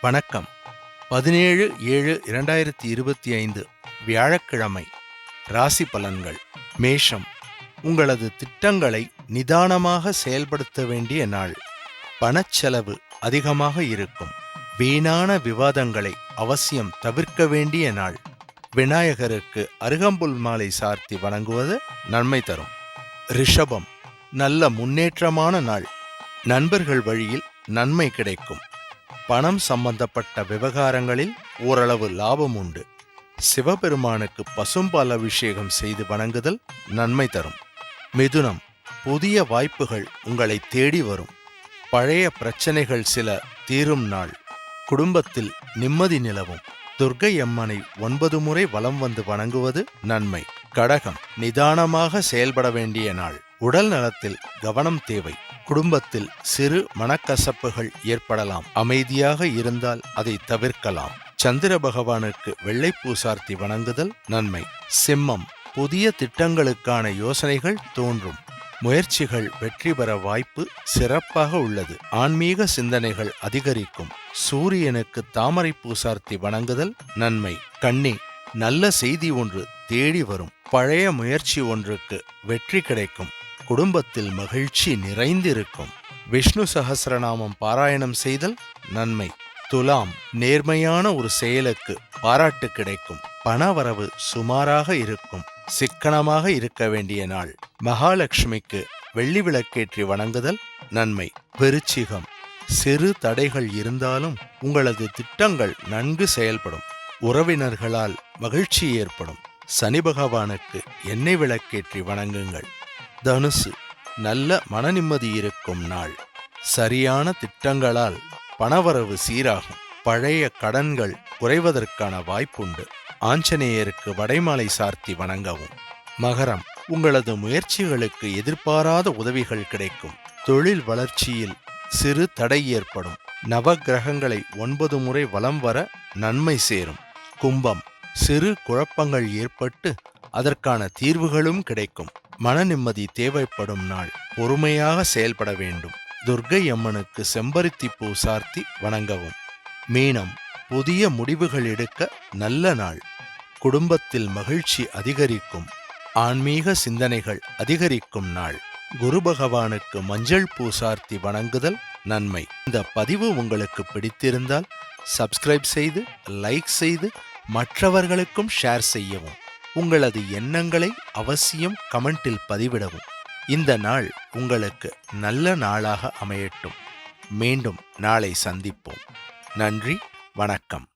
வணக்கம். பதினேழு ஏழு இரண்டாயிரத்தி இருபத்தி ஐந்து வியாழக்கிழமை. ராசி பலன்கள். மேஷம். உங்களது திட்டங்களை நிதானமாக செயல்படுத்த வேண்டிய நாள். பணச்செலவு அதிகமாக இருக்கும். வீணான விவாதங்களை அவசியம் தவிர்க்க வேண்டிய நாள். விநாயகருக்கு அருகம்புல் மாலை சார்த்தி வணங்குவது நன்மை தரும். ரிஷபம். நல்ல முன்னேற்றமான நாள். நண்பர்கள் வழியில் நன்மை கிடைக்கும். பணம் சம்பந்தப்பட்ட விவகாரங்களில் ஓரளவு லாபம் உண்டு. சிவபெருமானுக்கு பசும்பால் அபிஷேகம் செய்து வணங்குதல் நன்மை தரும். மிதுனம் புதிய வாய்ப்புகள் உங்களை தேடி வரும். பழைய பிரச்சனைகள் சில தீரும் நாள். குடும்பத்தில் நிம்மதி நிலவும். துர்க்கை அம்மனை ஒன்பது முறை வலம் வந்து வணங்குவது நன்மை. கடகம் நிதானமாக செயல்பட வேண்டிய நாள். உடல் நலத்தில் கவனம் தேவை. குடும்பத்தில் சிறு மனக்கசப்புகள் ஏற்படலாம். அமைதியாக இருந்தால் அதை தவிர்க்கலாம். சந்திர பகவானுக்கு வெள்ளை பூசார்த்தி வணங்குதல் நன்மை. சிம்மம் புதிய திட்டங்களுக்கான யோசனைகள் தோன்றும். முயற்சிகள் வெற்றி பெற வாய்ப்பு சிறப்பாக உள்ளது. ஆன்மீக சிந்தனைகள் அதிகரிக்கும். சூரியனுக்கு தாமரை பூசார்த்தி வணங்குதல் நன்மை. கண்ணி நல்ல செய்தி ஒன்று தேடி வரும். பழைய முயற்சி ஒன்றுக்கு வெற்றி கிடைக்கும். குடும்பத்தில் மகிழ்ச்சி நிறைந்திருக்கும். விஷ்ணு சகசிரநாமம் பாராயணம் செய்தல் நன்மை. துலாம் நேர்மையான ஒரு செயலுக்கு பாராட்டு கிடைக்கும். பணவரவு சுமாராக இருக்கும். சிக்கனமாக இருக்க வேண்டிய நாள். மகாலட்சுமிக்கு வெள்ளி விளக்கேற்றி வணங்குதல் நன்மை. விருச்சிகம் சிறு தடைகள் இருந்தாலும் உங்களது திட்டங்கள் நன்கு செயல்படும். உறவினர்களால் மகிழ்ச்சி ஏற்படும். சனி பகவானுக்கு எண்ணெய் விளக்கேற்றி வணங்குங்கள். தனுசு நல்ல மனநிம்மதி இருக்கும் நாள். சரியான திட்டங்களால் பணவரவு சீராகும். பழைய கடன்கள் குறைவதற்கான வாய்ப்புண்டு. ஆஞ்சநேயருக்கு வடைமாலை சார்த்தி வணங்கவும். மகரம் உங்களது முயற்சிகளுக்கு எதிர்பாராத உதவிகள் கிடைக்கும். தொழில் வளர்ச்சியில் சிறு தடை ஏற்படும். நவக்கிரகங்களை ஒன்பது முறை வலம் வர நன்மை சேரும். கும்பம் சிறு குழப்பங்கள் ஏற்பட்டு அதற்கான தீர்வுகளும் கிடைக்கும். மன நிம்மதி தேவைப்படும் நாள். பொறுமையாக செயல்பட வேண்டும். துர்க்கை அம்மனுக்கு செம்பருத்தி பூ சார்த்தி வணங்கவும். மீனம் புதிய முடிவுகள் எடுக்க நல்ல நாள். குடும்பத்தில் மகிழ்ச்சி அதிகரிக்கும். ஆன்மீக சிந்தனைகள் அதிகரிக்கும் நாள். குரு பகவானுக்கு மஞ்சள் பூ சார்த்தி வணங்குதல் நன்மை. இந்த பதிவு உங்களுக்கு பிடித்திருந்தால் சப்ஸ்கிரைப் செய்து லைக் செய்து மற்றவர்களுக்கும் ஷேர் செய்யவும். உங்களது எண்ணங்களை அவசியம் கமெண்டில் பதிவிடவும். இந்த நாள் உங்களுக்கு நல்ல நாளாக அமையட்டும். மீண்டும் நாளை சந்திப்போம். நன்றி வணக்கம்.